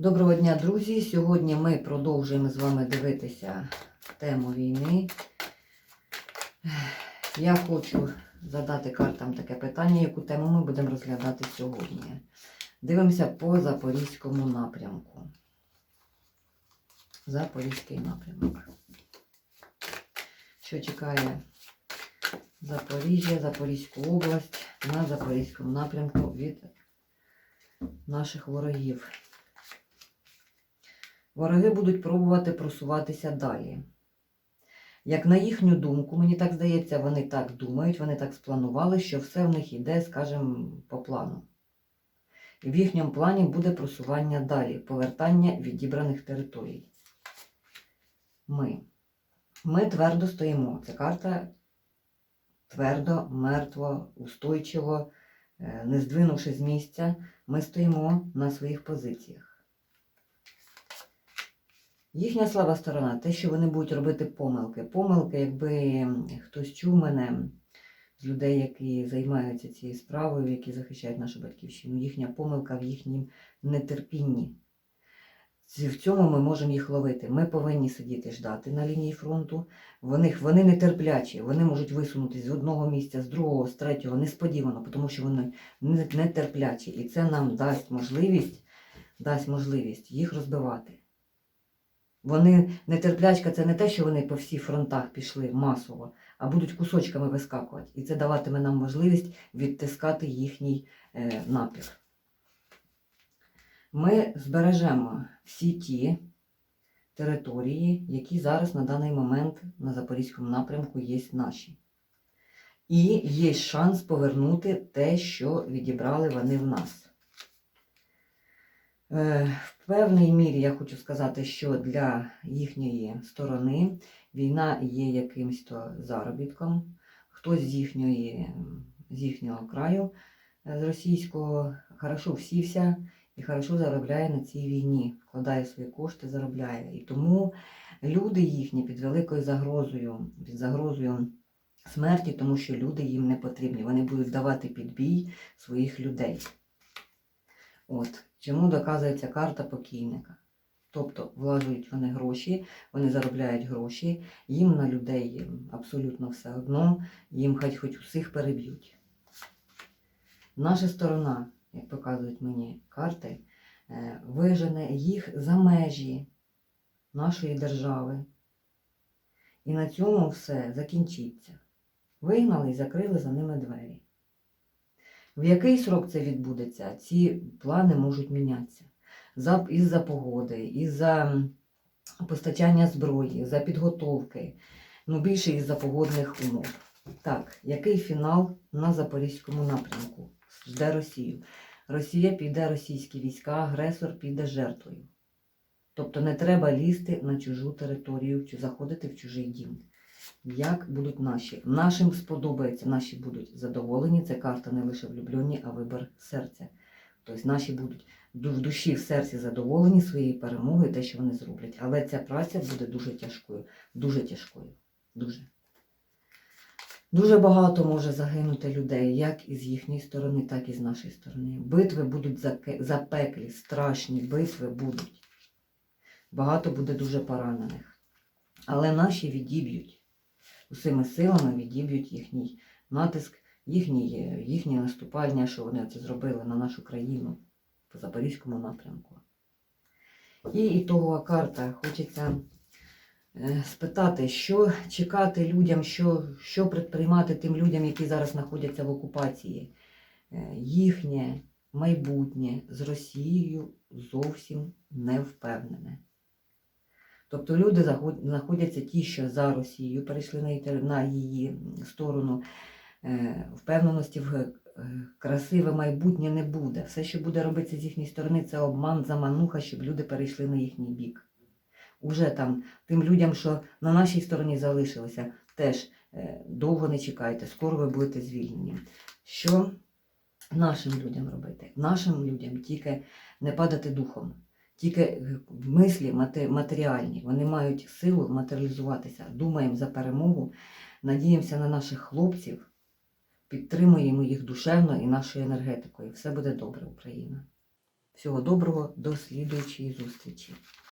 Доброго дня, друзі! Сьогодні ми продовжуємо з вами дивитися тему війни. Я хочу задати картам таке питання, яку тему ми будемо розглядати сьогодні. Дивимося по Запорізькому напрямку. Запорізький напрямок. Що чекає Запоріжжя, Запорізьку область на Запорізькому напрямку від наших ворогів? Вороги будуть пробувати просуватися далі. Як на їхню думку, мені так здається, вони так думають, вони так спланували, що все в них йде, скажімо, по плану. І в їхньому плані буде просування далі, повертання відібраних територій. Ми. Ми твердо стоїмо. Ця карта твердо, мертво, устойчиво, е, не здвинувши з місця, ми стоїмо на своїх позиціях. Їхня слаба сторона, те, що вони будуть робити помилки. Помилки, якби хтось чув мене з людей, які займаються цією справою, які захищають нашу батьківщину, їхня помилка в їхнім нетерпінні. В цьому ми можемо їх ловити. Ми повинні сидіти ждати на лінії фронту. Вони, вони нетерплячі, вони можуть висунутися з одного місця, з другого, з третього, несподівано, тому що вони нетерплячі. І це нам дасть можливість, дасть можливість їх розбивати. Вони нетерплячка, це не те, що вони по всіх фронтах пішли масово, а будуть кусочками вискакувати. І це даватиме нам можливість відтискати їхній е, напір. Ми збережемо всі ті території, які зараз на даний момент на Запорізькому напрямку є наші. І є шанс повернути те, що відібрали вони в нас. Е, певній мірі я хочу сказати, що для їхньої сторони війна є якимсь то заробітком. Хтось з, їхньої, з їхнього краю, е, з російського, хорошо всівся і хорошо заробляє на цій війні, вкладає свої кошти, заробляє. І тому люди їхні під великою загрозою, під загрозою смерті, тому що люди їм не потрібні. Вони будуть давати підбій своїх людей. От. Чому доказується карта покійника? Тобто влажують вони гроші, вони заробляють гроші, їм на людей абсолютно все одно, їм хоч хоч усіх переб'ють. Наша сторона, як показують мені карти, е, вижене їх за межі нашої держави. І на цьому все закінчиться. Вигнали і закрили за ними двері. В який срок це відбудеться, ці плани можуть мінятися. За, із-за погоди, із-за постачання зброї, за підготовки, ну більше із-за погодних умов. Так, який фінал на Запорізькому напрямку? Жде Росію. Росія піде російські війська, агресор піде жертвою. Тобто не треба лізти на чужу територію, чи заходити в чужий дім. Як будуть наші? Нашим сподобається, наші будуть задоволені. Це карта не лише влюблені, а вибір серця. Тобто наші будуть в душі, в серці задоволені своєю перемогою, те, що вони зроблять. Але ця праця буде дуже тяжкою. Дуже тяжкою. Дуже. Дуже багато може загинути людей, як із їхньої сторони, так і з нашої сторони. Битви будуть запеклі, страшні битви будуть. Багато буде дуже поранених. Але наші відіб'ють усіми силами відіб'ють їхній натиск, їхній, їхнє наступальня, що вони це зробили на нашу країну по Запорізькому напрямку. І ітогова карта. Хочеться е, спитати, що чекати людям, що, що предприймати тим людям, які зараз знаходяться в окупації. Е, Їхнє майбутнє з Росією зовсім не впевнене. Тобто люди знаходяться ті, що за Росією перейшли на її, сторону. Е, Впевненості в е, красиве майбутнє не буде. Все, що буде робитися з їхньої сторони, це обман, замануха, щоб люди перейшли на їхній бік. Уже там тим людям, що на нашій стороні залишилися, теж е, довго не чекайте, скоро ви будете звільнені. Що нашим людям робити? Нашим людям тільки не падати духом. Тільки е, мислі мате- матеріальні, вони мають силу матеріалізуватися. Думаємо за перемогу, надіємося на наших хлопців, підтримуємо їх душевно і нашою енергетикою. Все буде добре, Україна. Всього доброго, до слідуючої зустрічі.